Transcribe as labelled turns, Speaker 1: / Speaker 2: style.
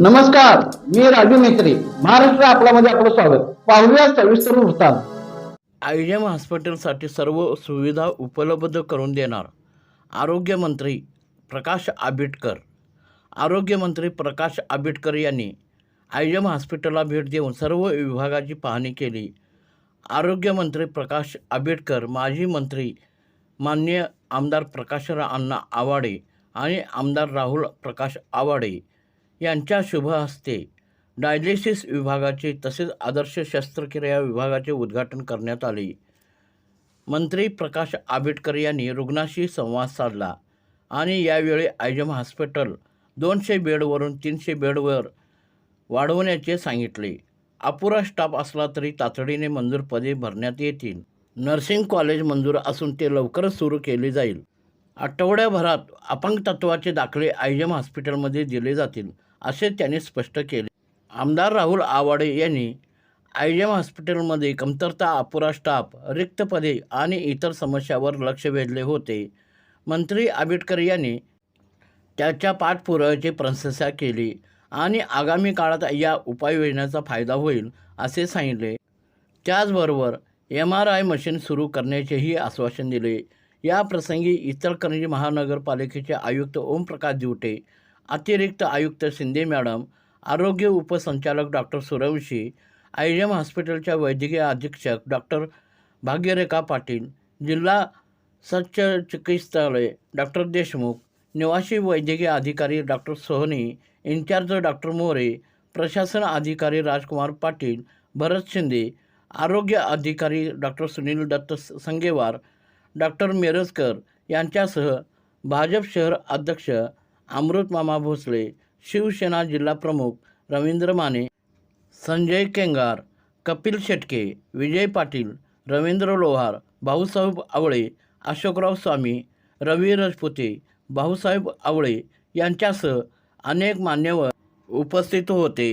Speaker 1: नमस्कार मी राजू मेत्री महाराष्ट्र आपल्यामध्ये आपलं स्वागत. पाहूया सविस्तर वृत्तांत.
Speaker 2: आयएम हॉस्पिटलसाठी सर्व सुविधा उपलब्ध करून देणार. आरोग्यमंत्री प्रकाश आंबेडकर. आरोग्यमंत्री प्रकाश आंबेडकर यांनी आयएम हॉस्पिटलला भेट देऊन सर्व विभागाची पाहणी केली. आरोग्यमंत्री प्रकाश आंबेडकर माजी मंत्री मान्य आमदार प्रकाशराव अण्णा आवाडे आणि आमदार राहुल प्रकाश आवाडे यांच्या शुभ हस्ते डायलिसिस विभागाचे तसेच आदर्श शस्त्रक्रिया विभागाचे उद्घाटन करण्यात आले. मंत्री प्रकाश आंबेडकर यांनी रुग्णाशी संवाद साधला आणि यावेळी आयजम हॉस्पिटल दोनशे बेडवरून तीनशे बेडवर वाढवण्याचे सांगितले. अपुरा स्टाफ असला तरी तातडीने मंजूर पदे भरण्यात येतील. नर्सिंग कॉलेज मंजूर असून ते लवकरच सुरू केले जाईल. आठवड्याभरात अपंग तत्वाचे दाखले आयजम हॉस्पिटलमध्ये दिले जातील असे त्यांनी स्पष्ट केले. आमदार राहुल आवाडे यांनी आयएम हॉस्पिटलमध्ये कमतरता अपुरा स्टाफ रिक्त पदे आणि इतर समस्यावर लक्ष वेधले होते. मंत्री आंबेडकर यांनी त्याच्या पाठपुराव्याची प्रशंसा केली आणि आगामी काळात या उपाययोजनेचा फायदा होईल असे सांगितले. त्याचबरोबर एम आर आय मशीन सुरू करण्याचेही आश्वासन दिले. या प्रसंगी इचलकरंजी महानगरपालिकेचे आयुक्त ओमप्रकाश दिवटे अतिरिक्त आयुक्त शिंदे मॅडम आरोग्य उपसंचालक डॉक्टर सूर्यवंशी आय एम हॉस्पिटलच्या वैद्यकीय अधीक्षक डॉक्टर भाग्यरेखा पाटील जिल्हा सच्च चिकित्सालय डॉक्टर देशमुख निवासी वैद्यकीय अधिकारी doctor Sohani incharge doctor More प्रशासन अधिकारी राजकुमार पाटील भरत शिंदे आरोग्य अधिकारी डॉक्टर सुनील दत्त संगेवार डॉक्टर मिरजकर यांच्यासह भाजप शहर अध्यक्ष अमृत मामा भोसले शिवसेना जिल्हा प्रमुख रवींद्र माने संजय केंगार कपिल शेटके विजय पाटील रवींद्र लोहार भाऊसाहेब आवळे अशोकराव स्वामी रवी राजपुते भाऊसाहेब आवळे यांच्यासह अनेक मान्यवर उपस्थित होते.